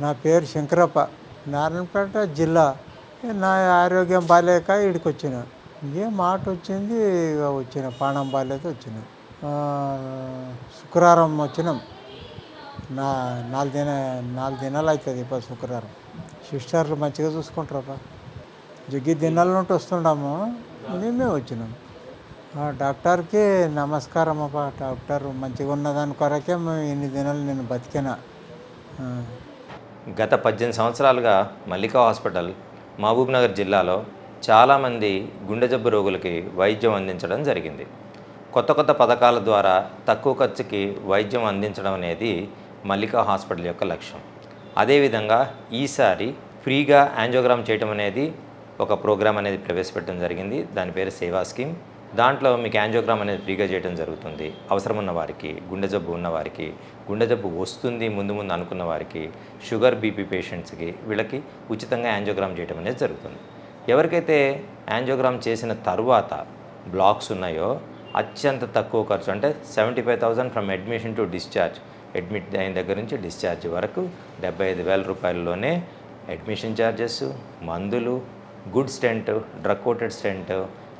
నా పేరు శంకరప్ప. నారాయణపేట జిల్లా. నా ఆరోగ్యం బాగాలేక ఇక్కడికి వచ్చిన. ఇంకేం మాట వచ్చింది ఇక వచ్చిన పానం బాగాలేక వచ్చిన. శుక్రవారం వచ్చినాం. నా నాలుగు దిన నాలుగు దినాలు అవుతుంది ఇప్పుడు శుక్రవారం. సిస్టర్లు మంచిగా చూసుకుంటారప్ప. జగ్గి దినాల నుండి వస్తుండము మేమే వచ్చినాం. డాక్టర్కి నమస్కారం అప్ప. డాక్టర్ మంచిగా ఉన్నదాని కొరకే మేము ఇన్ని దినాలు నేను బతికినా. గత పద్దెనిమిది సంవత్సరాలుగా మల్లికా హాస్పిటల్ మహబూబ్నగర్ జిల్లాలో చాలామంది గుండె జబ్బు రోగులకి వైద్యం అందించడం జరిగింది. కొత్త కొత్త పథకాల ద్వారా తక్కువ ఖర్చుకి వైద్యం అందించడం అనేది మల్లికా హాస్పిటల్ యొక్క లక్ష్యం. అదేవిధంగా ఈసారి ఫ్రీగా యాంజియోగ్రామ్ చేయడం అనేది ఒక ప్రోగ్రామ్ అనేది ప్రవేశపెట్టడం జరిగింది. దాని పేరు సేవా స్కీమ్. దాంట్లో మీకు యాంజియోగ్రామ్ అనేది ఫ్రీగా చేయడం జరుగుతుంది. అవసరం ఉన్న వారికి గుండె జబ్బు ఉన్న వారికి గుండె జబ్బు వస్తుంది ముందు ముందు అనుకున్న వారికి షుగర్ బీపీ పేషెంట్స్కి వీళ్ళకి ఉచితంగా యాంజియోగ్రామ్ చేయడం అనేది జరుగుతుంది. ఎవరికైతే యాంజియోగ్రామ్ చేసిన తర్వాత బ్లాక్స్ ఉన్నాయో అత్యంత తక్కువ ఖర్చు అంటే seventy five thousand from admission to discharge. Admit అయిన దగ్గర నుంచి డిశ్చార్జ్ వరకు డెబ్బై ఐదు వేల రూపాయల్లోనే అడ్మిషన్ ఛార్జెస్ మందులు good stent drug coated stent